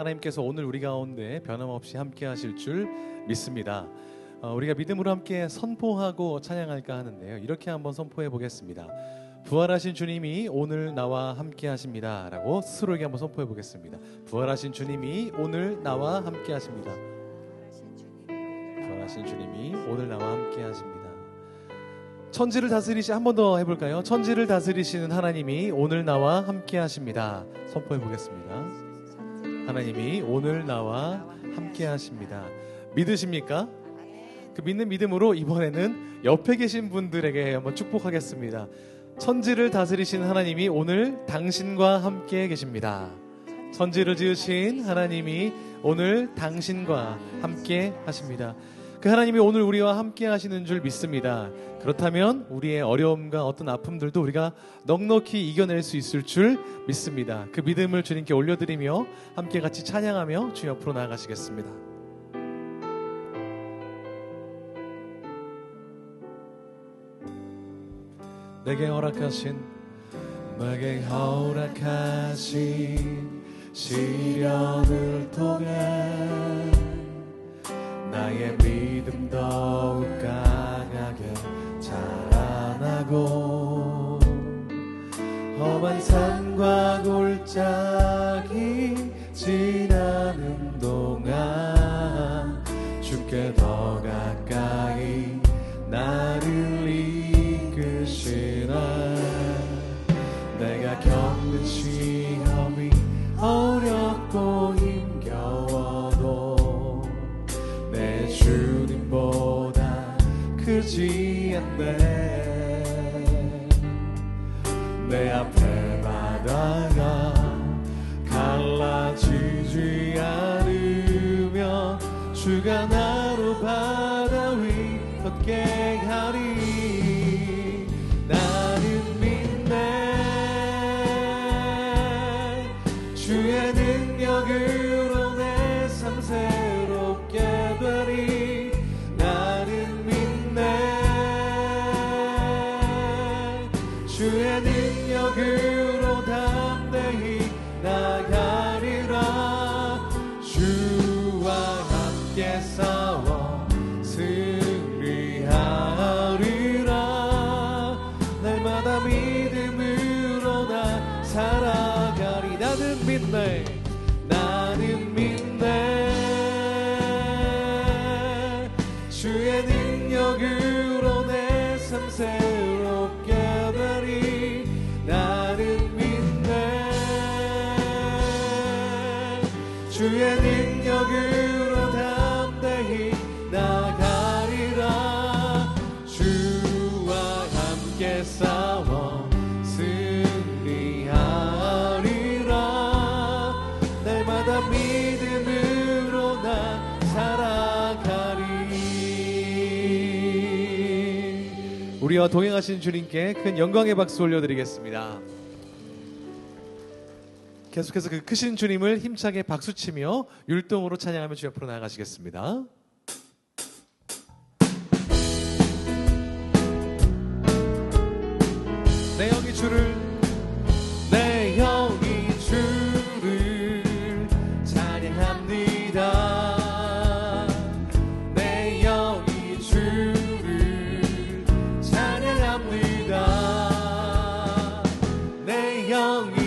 하나님께서 오늘 우리 가운데 변함없이 함께 하실 줄 믿습니다. 어, 우리가 믿음으로 함께 선포하고 찬양할까 하는데요. 이렇게 한번 선포해 보겠습니다. 부활하신 주님이 오늘 나와 함께 하십니다라고 스스로에게 한번 선포해 보겠습니다. 부활하신 주님이 오늘 나와 함께 하십니다. 부활하신 주님이 오늘 나와 함께 하십니다. 천지를 다스리시 한 번 더 해볼까요? 천지를 다스리시는 하나님이 오늘 나와 함께 하십니다. 선포해 보겠습니다. 하나님이 오늘 나와 함께 하십니다. 믿으십니까? 그 믿는 믿음으로 이번에는 옆에 계신 분들에게 한번 축복하겠습니다. 천지를 다스리신 하나님이 오늘 당신과 함께 계십니다. 천지를 지으신 하나님이 오늘 당신과 함께 하십니다. 그 하나님이 오늘 우리와 함께 하시는 줄 믿습니다. 그렇다면 우리의 어려움과 어떤 아픔들도 우리가 넉넉히 이겨낼 수 있을 줄 믿습니다. 그 믿음을 주님께 올려드리며 함께 같이 찬양하며 주 옆으로 나아가시겠습니다. 내게 허락하신 내게 허락하신 시련을 통해 나의 믿음 더욱 강하게 자라나고 험한 산과 골짜기 지나는 동안 주께 더 가까이 나를 이끄시네. 내가 겪는 시험이 어렵 우리와 동행하신 주님께 큰 영광의 박수 올려드리겠습니다. 계속해서 그 크신 주님을 힘차게 박수치며 율동으로 찬양하며 주 옆으로 나아가시겠습니다. 내영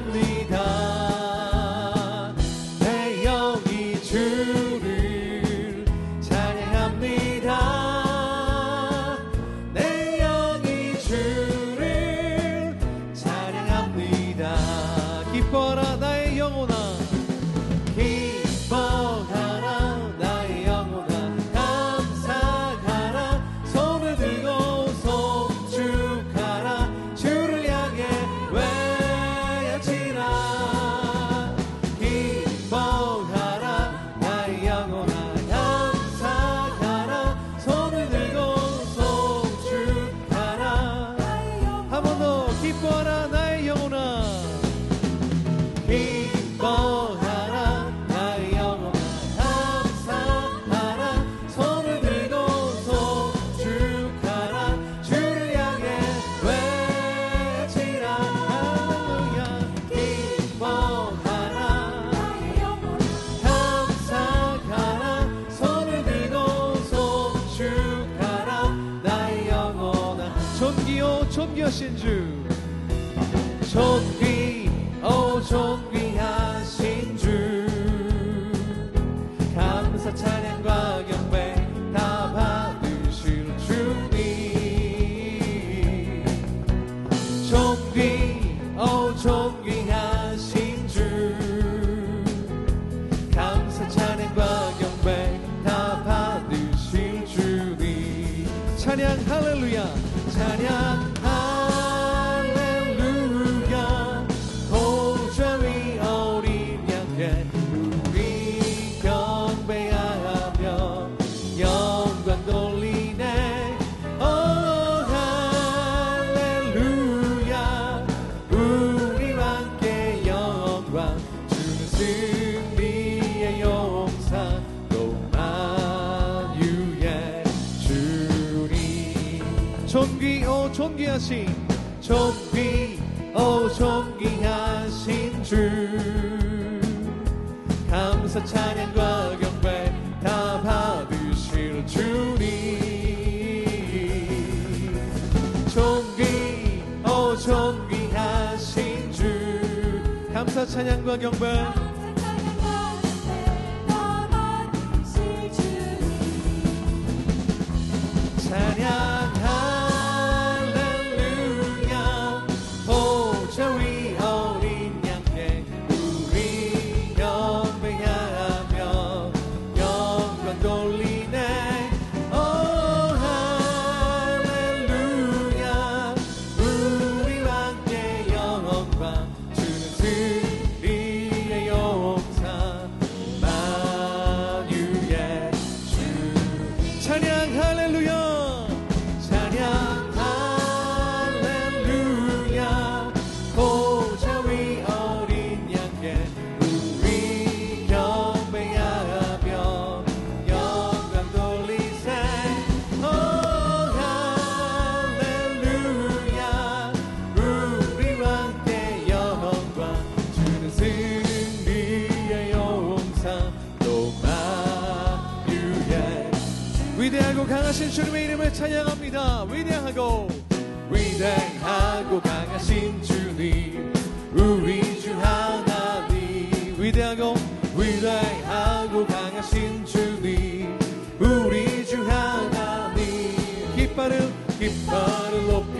family. 오 존귀하신 존귀 오 존귀하신 주. 감사 찬양과 경배 다 받으실 주님. 존귀 오 존귀하신 주. 감사 찬양과 경배 위대하고 강하신 주님의 이름을 찬양합니다. 위대하고 위대하고 강하신 주님 우리 주 하나님 위대하고 위대하고 강하신 주님 우리 주 하나님 깃발을 깃발을 높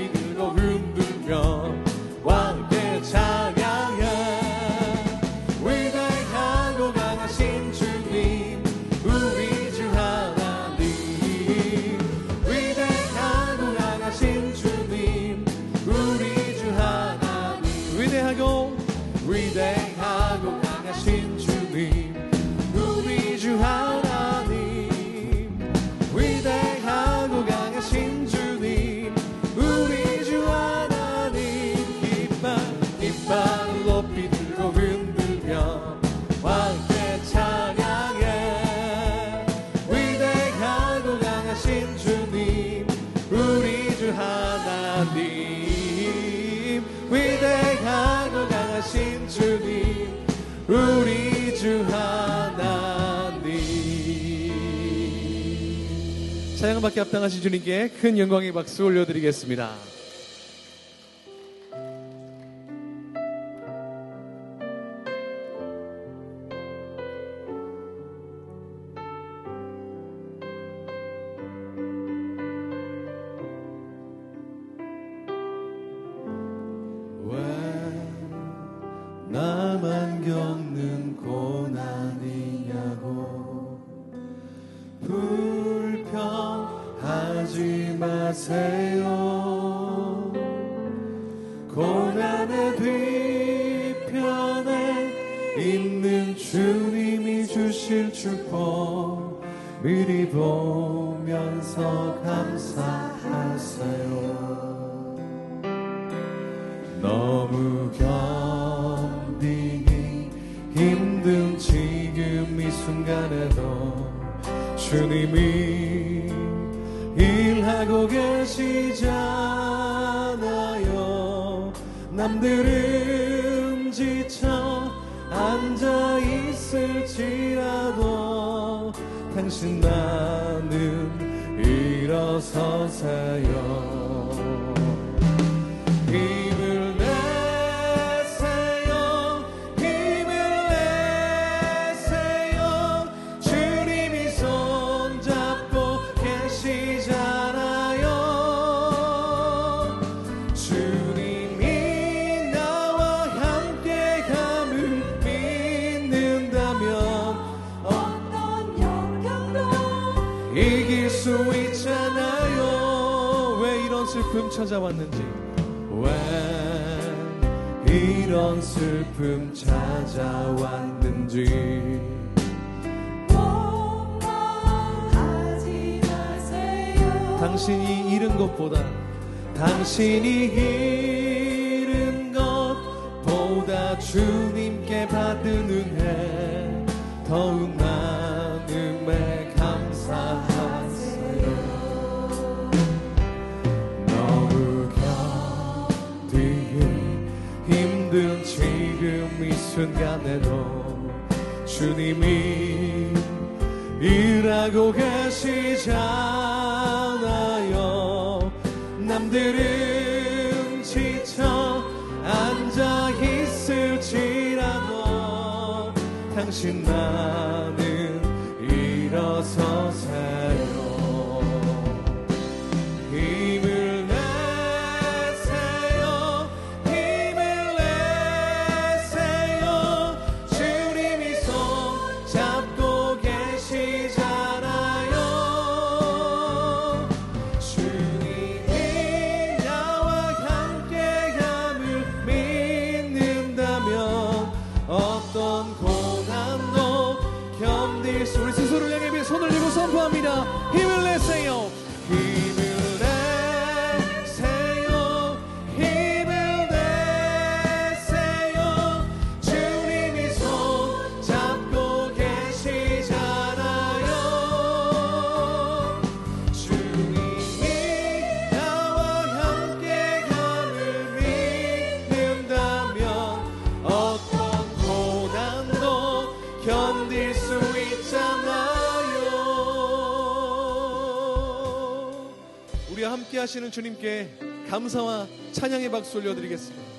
찬양받게 합당하신 주님께 큰 영광의 박수 올려드리겠습니다. 왜 나만 겪는 고난이냐고 하지 마세요. 고난의 뒤편에 있는 주님이 주실 축복 미리 보면서 감사하세요. 너무 견디기 힘든 지금 이 순간에도 주님이 일 하고 계시잖아요. 남들은 지쳐 앉아 있을지라도 당신 나는 일어서세요 이길 수 있잖아요. 왜 이런 슬픔 찾아왔는지. 왜 이런 슬픔 찾아왔는지. 원망하지 마세요. 당신이 잃은 것보다 당신이 잃은 것보다 주님께 받은 은혜 더욱 나눔에 감 순간에도 주님이 일하고 계시잖아요. 남들은 지쳐 앉아 있을지라도 당신 나 하시는 주님께 감사와 찬양의 박수 올려드리겠습니다